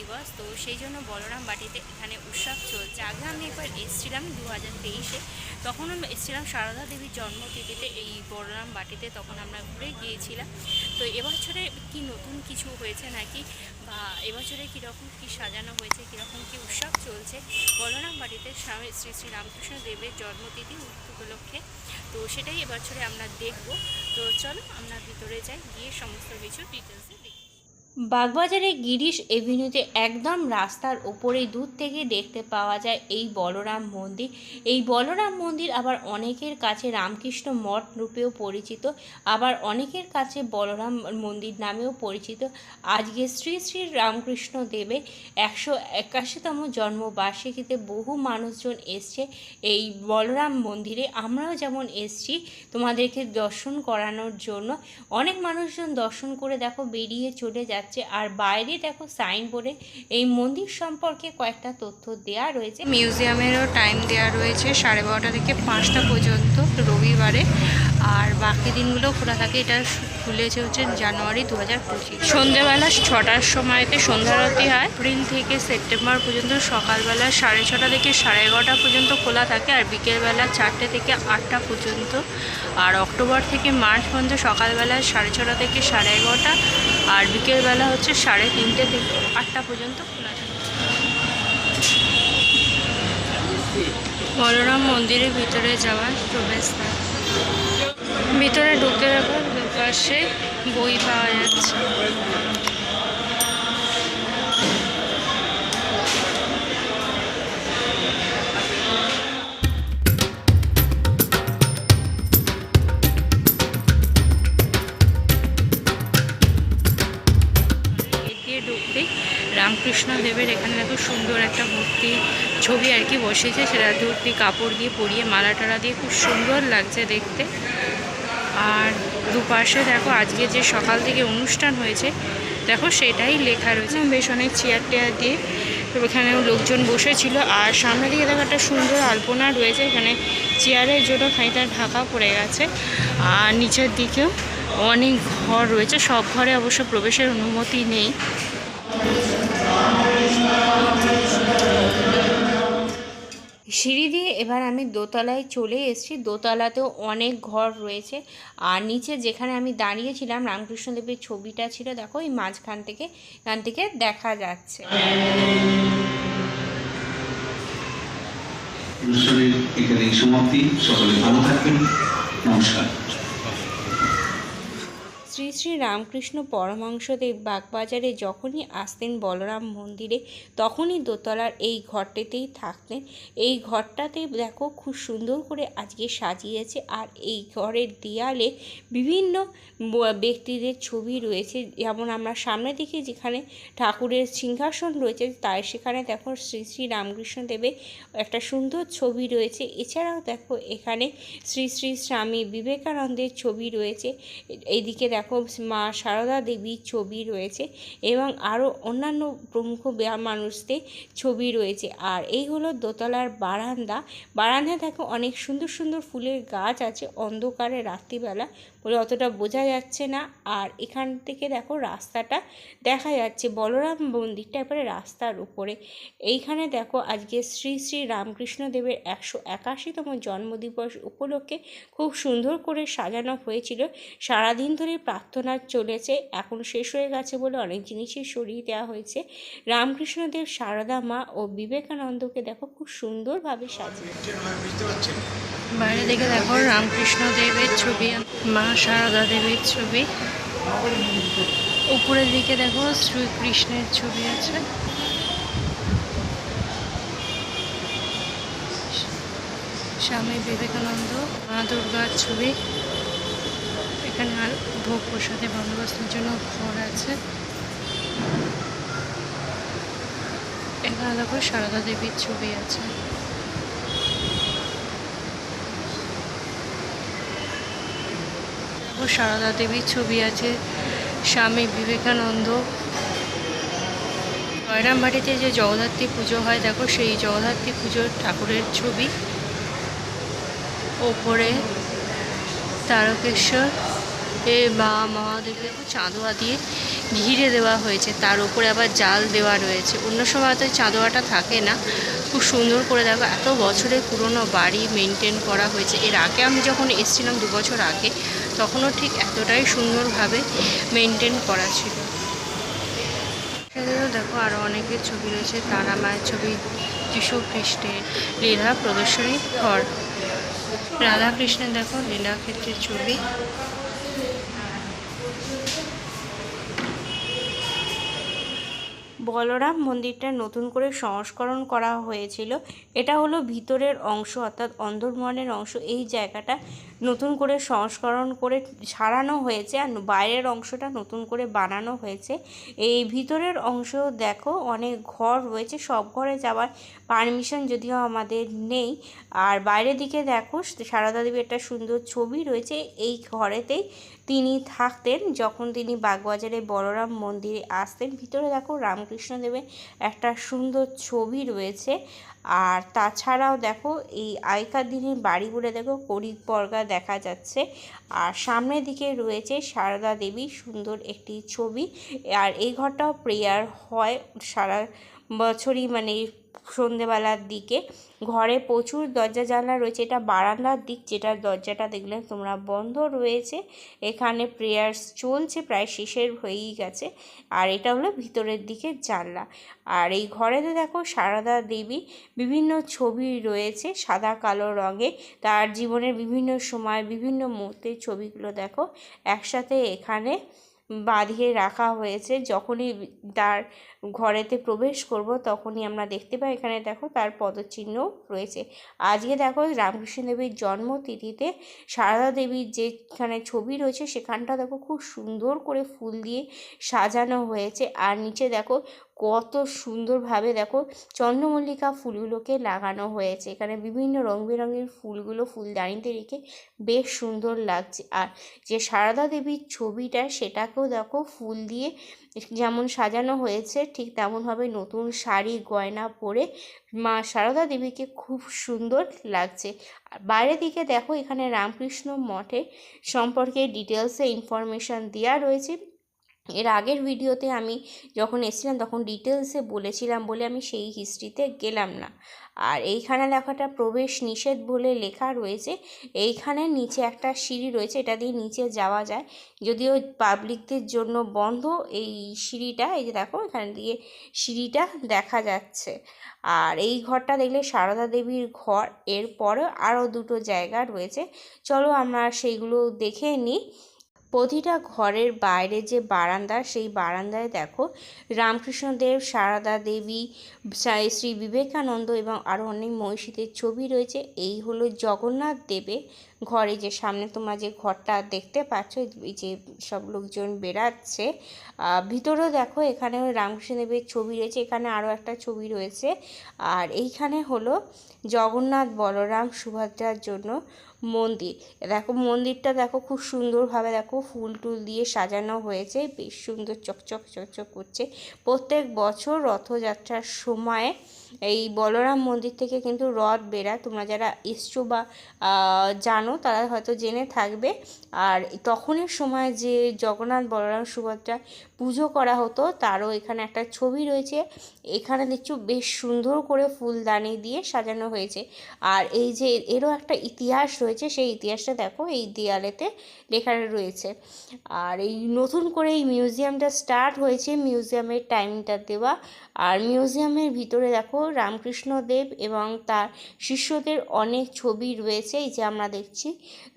জন্মদিবস তো সেই জন্য বলরাম বাটিতে এখানে উৎসব চলছে। আগে আমি একবার এসেছিলাম দু হাজার তেইশে। তখন এসেছিলাম সারদা দেবীর জন্মতিথিতে এই বলরাম বাটিতে। তখন আমরা ঘুরে গিয়েছিলাম। তো এবছরে কি নতুন কিছু হয়েছে নাকি? বা এবছরে কীরকম কি সাজানো হয়েছে? কীরকম কি উৎসব চলছে? বলরাম বাড়িতে স্বামী শ্রী শ্রী রামকৃষ্ণ দেবের জন্মতিথি উপলক্ষে। তো সেটাই এবছরে আমরা দেখব। তো চলো আমরা ভিতরে যাই, গিয়ে সমস্ত কিছু ডিটেলসে বাগবাজারে গিরিশ এভিনিউতে একদম রাস্তার ওপরেই দূর থেকে দেখতে পাওয়া যায় এই বলরাম মন্দির। এই বলরাম মন্দির আবার অনেকের কাছে রামকৃষ্ণ মঠ রূপেও পরিচিত, আবার অনেকের কাছে বলরাম মন্দির নামেও পরিচিত। আজকে শ্রী শ্রী রামকৃষ্ণ দেবের একশো একাশিতম জন্মবার্ষিকীতে বহু মানুষজন এসছে এই বলরাম মন্দিরে। আমরাও যেমন এসছি তোমাদেরকে দর্শন করানোর জন্য। অনেক মানুষজন দর্শন করে দেখো বেরিয়ে চলে যাচ্ছে। আর বাইরে দেখো সাইনবোর্ডে এই মন্দির সম্পর্কে কয়েকটা তথ্য দেয়া রয়েছে। মিউজিয়ামেরও টাইম দেয়া রয়েছে সাড়ে বারোটা থেকে পাঁচটা পর্যন্ত রবিবারে। আর বাকি দিনগুলো খোলা থাকে, এটা খুলেছে হচ্ছে জানুয়ারি দু হাজার পঁচিশ। সন্ধ্যেবেলা ছটার সময়তে সন্ধ্যারতি হয়। এপ্রিল থেকে সেপ্টেম্বর পর্যন্ত সকালবেলা সাড়ে ছটা থেকে সাড়ে এগারোটা পর্যন্ত খোলা থাকে আর বিকেলবেলা চারটে থেকে আটটা পর্যন্ত। আর অক্টোবর থেকে মার্চ পর্যন্ত সকালবেলা সাড়ে ছটা থেকে সাড়ে এগারোটা আর বিকেলবেলা হচ্ছে সাড়ে তিনটে থেকে আটটা পর্যন্ত খোলা থাকে। বলরাম মন্দিরের ভিতরে যাওয়ার প্রবেশদ্বার ভিতরে ঢুকতে দেখো দুপাশে বই পাওয়া যাচ্ছে। রামকৃষ্ণ দেবের এখানে দেখো সুন্দর একটা মূর্তি ছবি আর কি বসেছে, সেটা ধূর্তি কাপড় দিয়ে পরিয়ে, মালা টালা দিয়ে খুব সুন্দর লাগছে দেখতে। আর দুপাশে দেখো আজকে যে সকাল থেকে অনুষ্ঠান হয়েছে, দেখো সেটাই লেখা রয়েছে। বেশ অনেক চেয়ার টেয়ার দিয়ে এখানে লোকজন বসেছিল। আর সামনে দিকে দেখো একটা সুন্দর আলপনা রয়েছে, এখানে চেয়ারের জন্য খানিকটা ঢাকা পড়ে গেছে। আর নিচের দিকেও অনেক ঘর রয়েছে, সব ঘরে অবশ্য প্রবেশের অনুমতি নেই। সিঁড়ি দিয়ে এবার আমি দোতলায় চলে এসেছি। দোতলাতেও অনেক ঘর রয়েছে। আর নিচে যেখানে আমি দাঁড়িয়েছিলাম, রামকৃষ্ণদেবের ছবিটা ছিল, দেখো, এই মাঝখান থেকে, এখান থেকে দেখা যাচ্ছে। এখানেই সমাপ্তি। সকলে ভালো থাকবেন। নমস্কার। শ্রী রামকৃষ্ণ পরমাংসদেব বাগবাজারে যখনই আসতেন বলরাম মন্দিরে, তখনই দোতলার এই ঘরটাতেই থাকতেন। এই ঘরটাতে দেখো খুব সুন্দর করে আজকে সাজিয়েছে আর এই ঘরের দেয়ালে বিভিন্ন ব্যক্তিদের ছবি রয়েছে। যেমন আমরা সামনে দিকে যেখানে ঠাকুরের সিংহাসন রয়েছে, তাই সেখানে দেখো শ্রী শ্রী রামকৃষ্ণ দেবের একটা সুন্দর ছবি রয়েছে। এছাড়াও দেখো এখানে শ্রী শ্রী স্বামী বিবেকানন্দের ছবি রয়েছে। এইদিকে দেখো মা সারদা দেবীর ছবি রয়েছে এবং আরও অন্যান্য প্রমুখ মানুষদের ছবি রয়েছে। আর এই হলো দোতলার বারান্দা। বারান্দায় দেখো অনেক সুন্দর সুন্দর ফুলের গাছ আছে অন্ধকারে রাত্রিবেলা বলে অতটা বোঝা যাচ্ছে না। আর এখান থেকে দেখো রাস্তাটা দেখা যাচ্ছে, বলরাম মন্দিরটা এবারে রাস্তার উপরে। এইখানে দেখো আজকে শ্রী শ্রী রামকৃষ্ণ দেবের একশো একাশিতম জন্মদিবস উপলক্ষে খুব সুন্দর করে সাজানো হয়েছিল। সারাদিন ধরে প্রার্থনা চলেছে, এখন শেষ হয়ে গেছে বলে অনেক জিনিসই সরিয়ে দেওয়া হয়েছে। রামকৃষ্ণদেব, সারদা মা ও বিবেকানন্দকে দেখো খুব সুন্দরভাবে সাজিয়ে বাইরে দিকে দেখো রামকৃষ্ণ দেবের ছবি, মা সারদা দেবের ছবি। উপরের দিকে দেখো শ্রীকৃষ্ণের ছবি আছে। স্বামী বিবেকানন্দ, মা দুর্গার ছবি। ভোগ প্রসাদে বন্দোবস্তের জন্য ঘর আছে। এখানে দেখো সারদা দেবীর ছবি আছে। সারদা দেবীর ছবি আছে, স্বামী বিবেকানন্দ। জয়রামবাটিতে যে জগদ্ধাত্রী পুজো হয়, দেখো সেই জগদ্ধাত্রী পুজোর ঠাকুরের ছবি। ওপরে তারকেশ্বর এ বা মহাদেবকে চাঁদোয়া দিয়ে ঘিরে দেওয়া হয়েছে, তার উপরে আবার জাল দেওয়া রয়েছে। অন্য সময় তো চাঁদোয়াটা থাকে না। খুব সুন্দর করে দেখো, এত বছরের পুরনো বাড়ি মেনটেন করা হয়েছে। এর আগে আমি যখন এসেছিলাম দু বছর আগে, তখনও ঠিক এতটাই সুন্দরভাবে মেনটেন করা ছিল। সেখানেও দেখো আরও অনেকের ছবি রয়েছে, তারা মায়ের ছবি যিশু খ্রিস্টের লীলা প্রদর্শনী ঘর। রাধাকৃষ্ণের দেখো লীলাক্ষেত্রের ছবি। বলরাম মন্দিরটা নতুন করে সংস্করণ করা হয়েছিল। এটা হলো ভিতরের অংশ, অর্থাৎ অন্দরমহলের অংশ। এই জায়গাটা নতুন করে সংস্করণ করে সারানো হয়েছে আর বাইরের অংশটা নতুন করে বানানো হয়েছে। এই ভিতরের অংশ দেখো, অনেক ঘর রয়েছে। সব ঘরে যাওয়ার পারমিশন যদিও আমাদের নেই। আর বাইরের দিকে দেখো, সারদা দেবীর একটা সুন্দর ছবি রয়েছে। এই ঘরেতেই তিনি থাকতেন, যখন তিনি বাগবাজারে বলরাম মন্দিরে আসতেন। ভিতরে দেখো রামকৃষ্ণ দেবের একটা সুন্দর ছবি রয়েছে। আর তাছাড়াও দেখো, এই আগেকার দিনের বাড়িগুলো দেখো করিক বর্গা দেখা যাচ্ছে। আর সামনের দিকে রয়েছে সারদা দেবী সুন্দর একটি ছবি। আর এই ঘরটাও প্রেয়ার হয় সারা বছরই মানে সন্ধেবেলার দিকে। ঘরে প্রচুর দরজা জানলা রয়েছে। এটা বারান্দার দিক যেটা দরজাটা দেখলে তোমরা বন্ধ রয়েছে। এখানে প্রেয়ার্স চলছে, প্রায় শেষের হয়েই গেছে। আর এটা হলো ভিতরের দিকে জানলা। আর এই ঘরেতে দেখো সারদা দেবী বিভিন্ন ছবি রয়েছে, সাদা, কালো রঙে। তার জীবনের বিভিন্ন সময়, বিভিন্ন মুহূর্তের ছবিগুলো দেখো। একসাথে এখানে বাঁধিয়ে রাখা হয়েছে। যখনই তার ঘরেতে প্রবেশ করব, তখনই আমরা দেখতে পাই, এখানে দেখো তার পদচিহ্ন রয়েছে। আজকে দেখো রামকৃষ্ণ দেবীর জন্মতিথিতে সারদা দেবীর যেখানে ছবি রয়েছে, সেখানটা দেখো খুব সুন্দর করে ফুল দিয়ে সাজানো হয়েছে। আর নিচে দেখো কত সুন্দরভাবে দেখো চন্দ্রমল্লিকা ফুলগুলোকে লাগানো হয়েছে। এখানে বিভিন্ন রং বেরঙের ফুলগুলো ফুলদানিতে রেখে বেশ সুন্দর লাগছে। আর যে সারদা দেবীর ছবিটা সেটাকেও দেখো ফুল দিয়ে যেমন সাজানো হয়েছে, ঠিক তেমনভাবে নতুন শাড়ি, গয়না পরে মা সারদা দেবীকে খুব সুন্দর লাগছে। আর বাইরে দিকে দেখো এখানে রামকৃষ্ণ মঠে সম্পর্কে ডিটেলসে ইনফরমেশান দেওয়া রয়েছে। এর আগের ভিডিওতে আমি যখন এসেছিলাম, তখন ডিটেলসে বলেছিলাম বলে আমি সেই হিস্ট্রিতে গেলাম না। আর এইখানে লেখাটা প্রবেশ নিষেধ বলে লেখা রয়েছে। এইখানে নিচে একটা সিঁড়ি রয়েছে, এটা দিয়ে নিচে যাওয়া যায়। যদিও পাবলিকদের জন্য বন্ধ এই সিঁড়িটা, এই যে দেখো, এখান দিয়ে সিঁড়িটা দেখা যাচ্ছে। আর এই ঘরটা দেখলে সারদা দেবীর ঘর, এরপরে আরও দুটো জায়গা রয়েছে। চলো আমরা সেইগুলো দেখে নিই। প্রতিটা ঘরের বাইরে যে বারান্দা, সেই বারান্দায় দেখো রামকৃষ্ণদেব, সারদা দেবী শ্রী বিবেকানন্দ এবং আরও অনেক মহিষীদের ছবি রয়েছে। এই হলো জগন্নাথ দেবের ঘরে যে সামনে তোমরা যে ঘরটা দেখতে পাচ্ছ এই যে সব লোকজন বেরাচ্ছে আহ, ভিতরেও দেখো এখানে রামকৃষ্ণ দেবের ছবি রয়েছে এখানে আরও একটা ছবি রয়েছে আর এইখানে হলো জগন্নাথ বলরাম সুভদ্রার জন্য মন্দির। দেখো মন্দিরটা দেখো খুব সুন্দরভাবে দেখো ফুল টুল দিয়ে সাজানো হয়েছে বেশ সুন্দর চকচক চকচক করছে। প্রত্যেক বছর রথযাত্রার সময়ে এই বলরাম মন্দির থেকে কিন্তু রথ বেরায় তোমরা যারা এসছো বা আহ, জানো, তারা হয়তো জেনে থাকবে। আর তখনের সময় যে জগন্নাথ বলরাম সুভদ্রা পুজো করা হতো, তারও এখানে একটা ছবি রয়েছে। এখানে দেখছ বেশ সুন্দর করে ফুলদানি দিয়ে সাজানো হয়েছে। আর এই যে এরও একটা ইতিহাস রয়েছে, সেই ইতিহাসটা দেখো, এই দেয়ালেতে লেখা রয়েছে। আর এই নতুন করে এই মিউজিয়ামটা স্টার্ট হয়েছে মিউজিয়ামের টাইমটা দেওয়া। আর মিউজিয়ামের ভিতরে দেখো রামকৃষ্ণ দেব এবং তার শিষ্যদের অনেক ছবি রয়েছে। এই যে আমরা দেখছি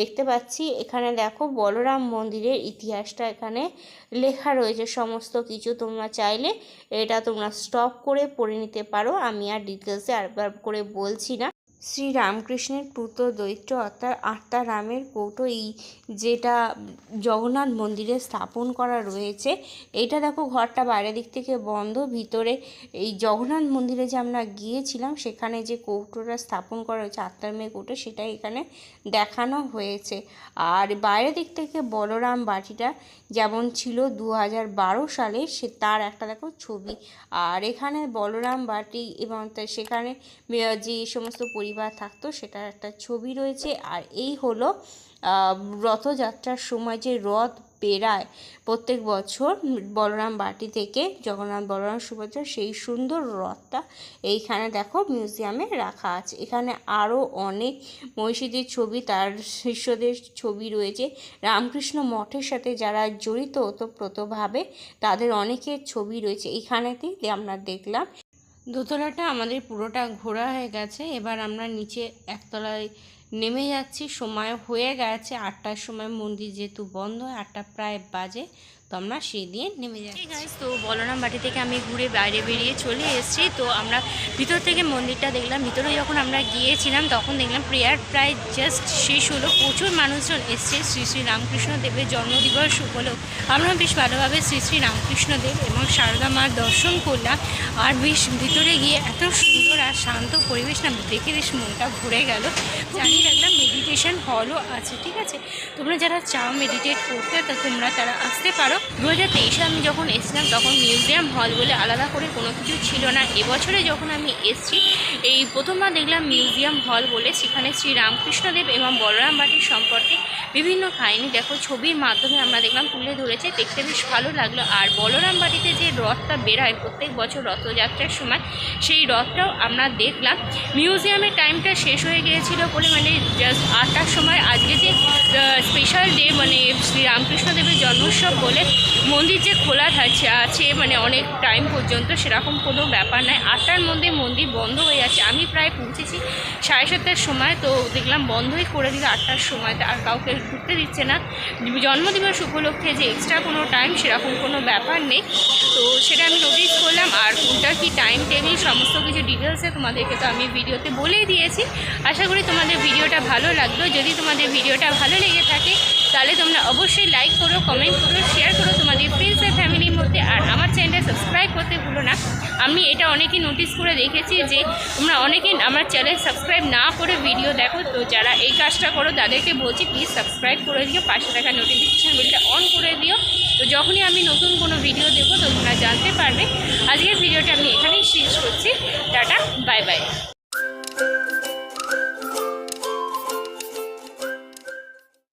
দেখতে পাচ্ছি, এখানে দেখো বলরাম মন্দিরের ইতিহাসটা এখানে লেখা রয়েছে। সমস্ত কিছু তোমরা চাইলে এটা তোমরা স্টপ করে পড়ে নিতে পারো। আমি আর ডিটেলসে আর করে বলছি না। শ্রী রামকৃষ্ণের পুত্র দৈত্য অর্থাৎ আত্মা রামের কৌটো, এই যেটা জগন্নাথ মন্দিরে স্থাপন করা রয়েছে এইটা দেখো ঘরটা বাইরের দিক থেকে বন্ধ, ভিতরে এই জগন্নাথ মন্দিরে যে আমরা গিয়েছিলাম, সেখানে যে কৌটোটা স্থাপন করা হয়েছে, আত্মার মেয়ে কৌটো, সেটা এখানে দেখানো হয়েছে। আর বাইরের দিক থেকে বলরাম বাটিটা যেমন ছিল দু হাজার বারো সালে, সে তার একটা দেখো ছবি। আর এখানে বলরাম বাটি এবং সেখানে যে সমস্ত পরি পরিবার থাকতো, সেটার একটা ছবি রয়েছে। আর এই হলো রথযাত্রার সময় যে রথ বেরায় প্রত্যেক বছর বলরাম বাটি থেকে, জগন্নাথ বলরাম সুভদ্রা, সেই সুন্দর রথটা এইখানে দেখো মিউজিয়ামে রাখা আছে। এখানে আরও অনেক মহিষীদের ছবি, তার শিষ্যদের ছবি রয়েছে। রামকৃষ্ণ মঠের সাথে যারা জড়িত ওতপ্রোতভাবে তাদের অনেকের ছবি রয়েছে। এইখানেতেই আমরা দেখলাম দোতলাটা আমাদের পুরোটা ঘোরা হয়ে গেছে। এবার আমরা নিচে একতলায় নেমে যাচ্ছি, সময় হয়ে গেছে আটটার সময় মন্দির যেহেতু বন্ধ হয় আটটা প্রায় বাজে, তো আমরা সেই দিয়ে নেমে যাচ্ছি। তো বলরাম বাটি থেকে আমি ঘুরে বাইরে বেরিয়ে চলে এসেছি, তো আমরা ভিতর থেকে মন্দিরটা দেখলাম। ভিতরে যখন আমরা গিয়েছিলাম, তখন দেখলাম প্রেয়ার প্রায় জাস্ট শেষ হলো। প্রচুর মানুষজন এসছে, শ্রী শ্রী রামকৃষ্ণ দেবের জন্মদিবস উপলক্ষ। আমরা বেশ ভালোভাবে শ্রী শ্রী রামকৃষ্ণ দেব এবং সারদা মার দর্শন করলাম, আর বেশ ভিতরে গিয়ে এত সুন্দর আর শান্ত পরিবেশ, না দেখে বেশ মনটা ভরে গেল। জানিয়ে রাখলাম মেডিটেশন হলও আছে, ঠিক আছে? তোমরা যারা চাও মেডিটেট করতে, তো তোমরা তারা আসতে পারো। দু হাজার তেইশে আমি যখন এসেছিলাম, তখন মিউজিয়াম হল বলে আলাদা করে কোনো কিছু ছিল না। এবছরে যখন আমি এসেছি, এই প্রথমবার দেখলাম মিউজিয়াম হল বলে, সেখানে শ্রী রামকৃষ্ণদেব এবং বলরাম বাটির সম্পর্কে বিভিন্ন কাহিনী। দেখো, ছবির মাধ্যমে আমরা দেখলাম, তুলে ধরেছে, দেখতে বেশ ভালো লাগল। আর বলরাম বাটিতে যে রথটা বেরোয়, প্রত্যেক বছর রথযাত্রার সময়, সেই রথটাও আমরা দেখলাম। মিউজিয়ামের টাইমটা শেষ হয়ে গিয়েছিল বলে মানে জাস্ট আটটার সময় আজকে যে স্পেশাল ডে মানে শ্রী রামকৃষ্ণদেবের জন্মোৎসব বলে মন্দির যে খোলা থাকছে, আছে মানে অনেক টাইম পর্যন্ত সেরকম কোনো ব্যাপার নয় আটটার মধ্যে মন্দির বন্ধ হয়ে যাচ্ছে। আমি প্রায় পৌঁছেছি সাড়ে সাতটার সময়, তো দেখলাম বন্ধই করে দিল আটটার সময়। আর কাউকে ঢুকতে দিচ্ছে না। জন্মদিবস উপলক্ষে যে এক্সট্রা কোনো টাইম সেরকম কোনো ব্যাপার নেই। তো সেটা আমি নোটিস করলাম। আর কোনটা কি টাইম টেবিল সমস্ত কিছু ডিটেলসে তোমাদেরকে তো আমি ভিডিওতে বলেই দিয়েছি। আশা করি তোমাদের ভিডিওটা ভালো লাগল, যদি তোমাদের ভিডিওটা ভালো লেগে থাকে, তাহলে তোমরা অবশ্যই লাইক করো কমেন্ট করো শেয়ার করো তোমাদের ফ্রেন্ডস আর ফ্যামিলির মধ্যে, আর আমার চ্যানেলটা সাবস্ক্রাইব করতে ভুলো না। আমি এটা অনেকেই নোটিস করে দেখেছি যে, তোমরা অনেকেই আমার চ্যানেল সাবস্ক্রাইব না করে ভিডিও দেখো, তো যারা এই কাজটা করো, তাদেরকে বলছি প্লিজ সাবস্ক্রাইব করে দিও, পাশে থাকা নোটিফিকেশান বিলটা অন করে দিও। তো যখনই আমি নতুন কোনো ভিডিও দেবো তোমরা জানতে পারবে। আজকের ভিডিওটা আমি এখানেই শেষ করছি। Tata bye bye